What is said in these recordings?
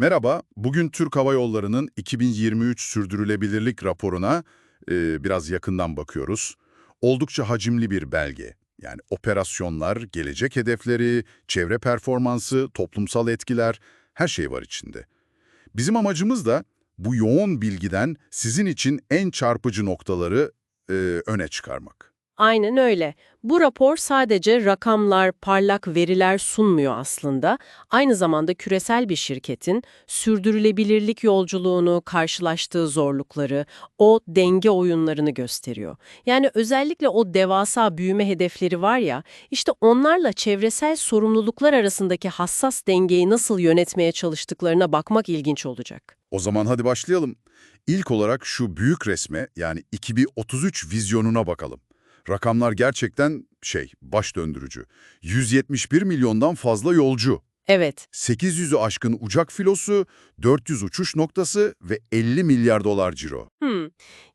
Merhaba, bugün Türk Hava Yolları'nın 2023 sürdürülebilirlik raporuna e, biraz yakından bakıyoruz. Oldukça hacimli bir belge. Yani operasyonlar, gelecek hedefleri, çevre performansı, toplumsal etkiler, her şey var içinde. Bizim amacımız da bu yoğun bilgiden sizin için en çarpıcı noktaları e, öne çıkarmak. Aynen öyle. Bu rapor sadece rakamlar, parlak veriler sunmuyor aslında. Aynı zamanda küresel bir şirketin sürdürülebilirlik yolculuğunu, karşılaştığı zorlukları, o denge oyunlarını gösteriyor. Yani özellikle o devasa büyüme hedefleri var ya, işte onlarla çevresel sorumluluklar arasındaki hassas dengeyi nasıl yönetmeye çalıştıklarına bakmak ilginç olacak. O zaman hadi başlayalım. İlk olarak şu büyük resme yani 2033 vizyonuna bakalım. Rakamlar gerçekten şey, baş döndürücü. 171 milyondan fazla yolcu, Evet, 800'ü aşkın uçak filosu, 400 uçuş noktası ve 50 milyar dolar ciro. Hmm.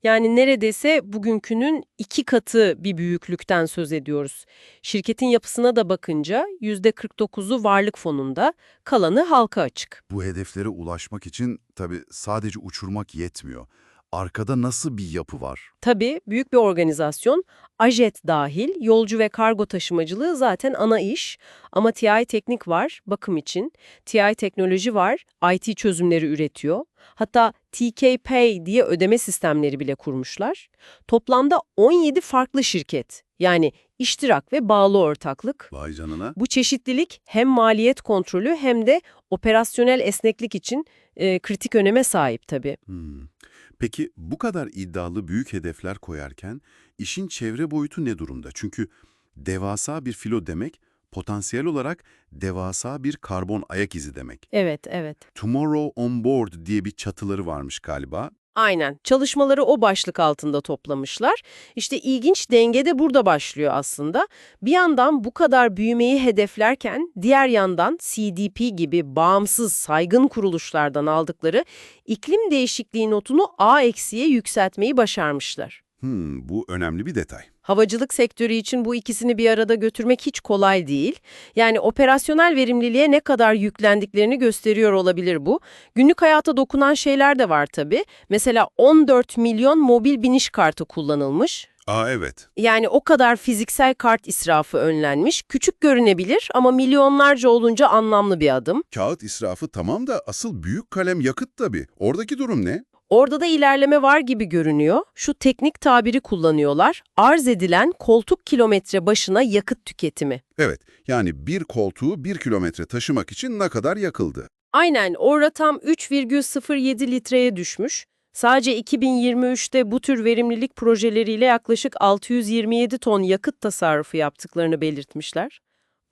Yani neredeyse bugünkünün iki katı bir büyüklükten söz ediyoruz. Şirketin yapısına da bakınca %49'u varlık fonunda, kalanı halka açık. Bu hedeflere ulaşmak için tabii sadece uçurmak yetmiyor. Arkada nasıl bir yapı var? Tabii büyük bir organizasyon, AJET dahil yolcu ve kargo taşımacılığı zaten ana iş. Ama TI Teknik var bakım için, TI Teknoloji var IT çözümleri üretiyor. Hatta TK Pay diye ödeme sistemleri bile kurmuşlar. Toplamda 17 farklı şirket yani iştirak ve bağlı ortaklık. Vay canına. Bu çeşitlilik hem maliyet kontrolü hem de operasyonel esneklik için e, kritik öneme sahip tabii. Hmm. Peki bu kadar iddialı büyük hedefler koyarken işin çevre boyutu ne durumda? Çünkü devasa bir filo demek potansiyel olarak devasa bir karbon ayak izi demek. Evet, evet. Tomorrow on Board diye bir çatıları varmış galiba. Aynen. Çalışmaları o başlık altında toplamışlar. İşte ilginç denge de burada başlıyor aslında. Bir yandan bu kadar büyümeyi hedeflerken diğer yandan CDP gibi bağımsız saygın kuruluşlardan aldıkları iklim değişikliği notunu A eksiye yükseltmeyi başarmışlar. Hmm, bu önemli bir detay. Havacılık sektörü için bu ikisini bir arada götürmek hiç kolay değil. Yani operasyonel verimliliğe ne kadar yüklendiklerini gösteriyor olabilir bu. Günlük hayata dokunan şeyler de var tabii. Mesela 14 milyon mobil biniş kartı kullanılmış. Aa evet. Yani o kadar fiziksel kart israfı önlenmiş. Küçük görünebilir ama milyonlarca olunca anlamlı bir adım. Kağıt israfı tamam da asıl büyük kalem yakıt tabii. Oradaki durum ne? Orada da ilerleme var gibi görünüyor. Şu teknik tabiri kullanıyorlar. Arz edilen koltuk kilometre başına yakıt tüketimi. Evet, yani bir koltuğu bir kilometre taşımak için ne kadar yakıldı? Aynen o rakam 3,07 litreye düşmüş. Sadece 2023'te bu tür verimlilik projeleriyle yaklaşık 627 ton yakıt tasarrufu yaptıklarını belirtmişler.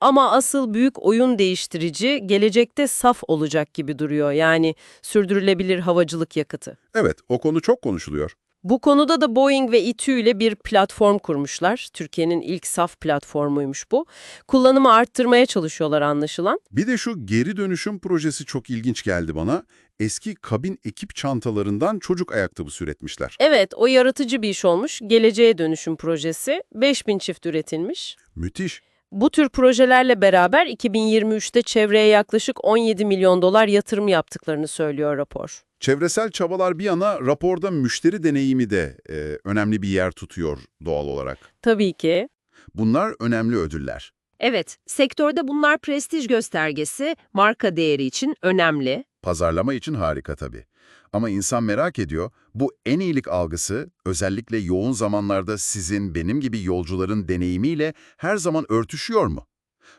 Ama asıl büyük oyun değiştirici gelecekte saf olacak gibi duruyor. Yani sürdürülebilir havacılık yakıtı. Evet, o konu çok konuşuluyor. Bu konuda da Boeing ve İTÜ ile bir platform kurmuşlar. Türkiye'nin ilk saf platformuymuş bu. Kullanımı arttırmaya çalışıyorlar anlaşılan. Bir de şu geri dönüşüm projesi çok ilginç geldi bana. Eski kabin ekip çantalarından çocuk ayakkabısı üretmişler. Evet, o yaratıcı bir iş olmuş. Geleceğe dönüşüm projesi. 5000 çift üretilmiş. Müthiş. Bu tür projelerle beraber 2023'te çevreye yaklaşık 17 milyon dolar yatırım yaptıklarını söylüyor rapor. Çevresel çabalar bir yana raporda müşteri deneyimi de e, önemli bir yer tutuyor doğal olarak. Tabii ki. Bunlar önemli ödüller. Evet, sektörde bunlar prestij göstergesi, marka değeri için önemli. Pazarlama için harika tabii. Ama insan merak ediyor, bu en iyilik algısı özellikle yoğun zamanlarda sizin, benim gibi yolcuların deneyimiyle her zaman örtüşüyor mu?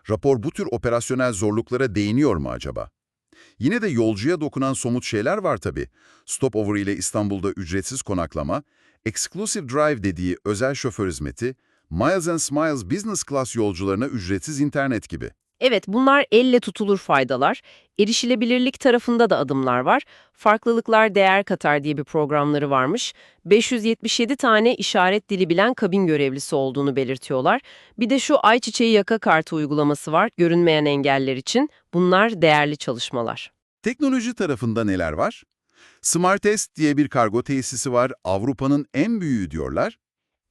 Rapor bu tür operasyonel zorluklara değiniyor mu acaba? Yine de yolcuya dokunan somut şeyler var tabii. Stopover ile İstanbul'da ücretsiz konaklama, Exclusive Drive dediği özel şoför hizmeti, Miles and Smiles Business Class yolcularına ücretsiz internet gibi. Evet, bunlar elle tutulur faydalar. Erişilebilirlik tarafında da adımlar var. Farklılıklar değer katar diye bir programları varmış. 577 tane işaret dili bilen kabin görevlisi olduğunu belirtiyorlar. Bir de şu ayçiçeği yaka kartı uygulaması var, görünmeyen engeller için. Bunlar değerli çalışmalar. Teknoloji tarafında neler var? Smartest diye bir kargo tesisi var, Avrupa'nın en büyüğü diyorlar.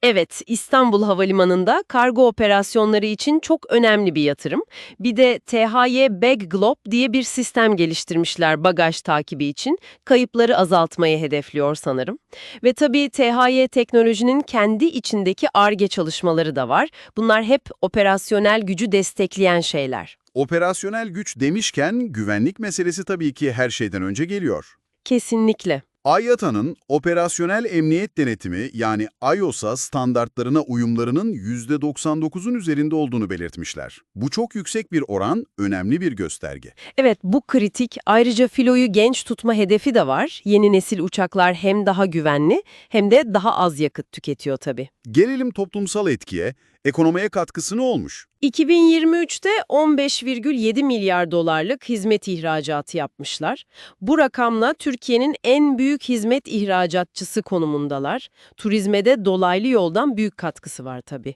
Evet, İstanbul Havalimanı'nda kargo operasyonları için çok önemli bir yatırım. Bir de THY Bag Globe diye bir sistem geliştirmişler bagaj takibi için. Kayıpları azaltmayı hedefliyor sanırım. Ve tabii THY teknolojinin kendi içindeki ARGE çalışmaları da var. Bunlar hep operasyonel gücü destekleyen şeyler. Operasyonel güç demişken güvenlik meselesi tabii ki her şeyden önce geliyor. Kesinlikle. AYATA'nın operasyonel emniyet denetimi yani IOSA standartlarına uyumlarının %99'un üzerinde olduğunu belirtmişler. Bu çok yüksek bir oran, önemli bir gösterge. Evet, bu kritik. Ayrıca filoyu genç tutma hedefi de var. Yeni nesil uçaklar hem daha güvenli hem de daha az yakıt tüketiyor tabii. Gelelim toplumsal etkiye, ekonomiye katkısı ne olmuş? 2023'te 15,7 milyar dolarlık hizmet ihracatı yapmışlar. Bu rakamla Türkiye'nin en büyük hizmet ihracatçısı konumundalar. Turizme de dolaylı yoldan büyük katkısı var tabii.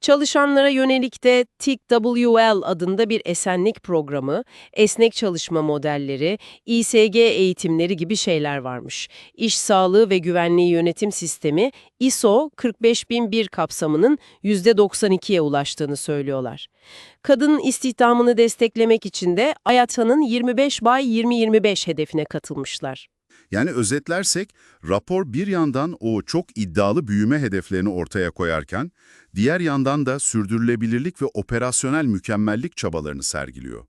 Çalışanlara yönelik de TICWL adında bir esenlik programı, esnek çalışma modelleri, İSG eğitimleri gibi şeyler varmış. İş Sağlığı ve Güvenliği Yönetim Sistemi ISO 45001 kapsamının %92'ye ulaştığını söylüyorlar. Kadın istihdamını desteklemek için de AYATA'nın 25 by 2025 hedefine katılmışlar. Yani özetlersek, rapor bir yandan o çok iddialı büyüme hedeflerini ortaya koyarken, diğer yandan da sürdürülebilirlik ve operasyonel mükemmellik çabalarını sergiliyor.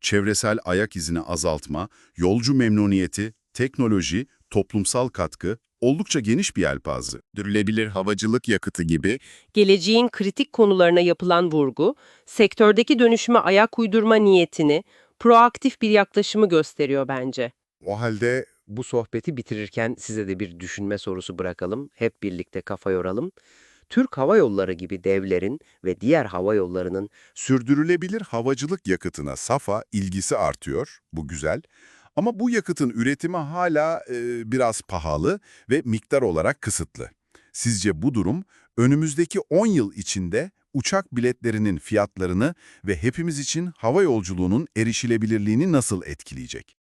Çevresel ayak izini azaltma, yolcu memnuniyeti, teknoloji, toplumsal katkı oldukça geniş bir yelpaze. Sürdürülebilir havacılık yakıtı gibi geleceğin kritik konularına yapılan vurgu, sektördeki dönüşüme ayak uydurma niyetini, proaktif bir yaklaşımı gösteriyor bence. O halde bu sohbeti bitirirken size de bir düşünme sorusu bırakalım. Hep birlikte kafa yoralım. Türk Hava Yolları gibi devlerin ve diğer hava yollarının Sürdürülebilir havacılık yakıtına SAFA ilgisi artıyor, bu güzel. Ama bu yakıtın üretimi hala e, biraz pahalı ve miktar olarak kısıtlı. Sizce bu durum önümüzdeki 10 yıl içinde uçak biletlerinin fiyatlarını ve hepimiz için hava yolculuğunun erişilebilirliğini nasıl etkileyecek?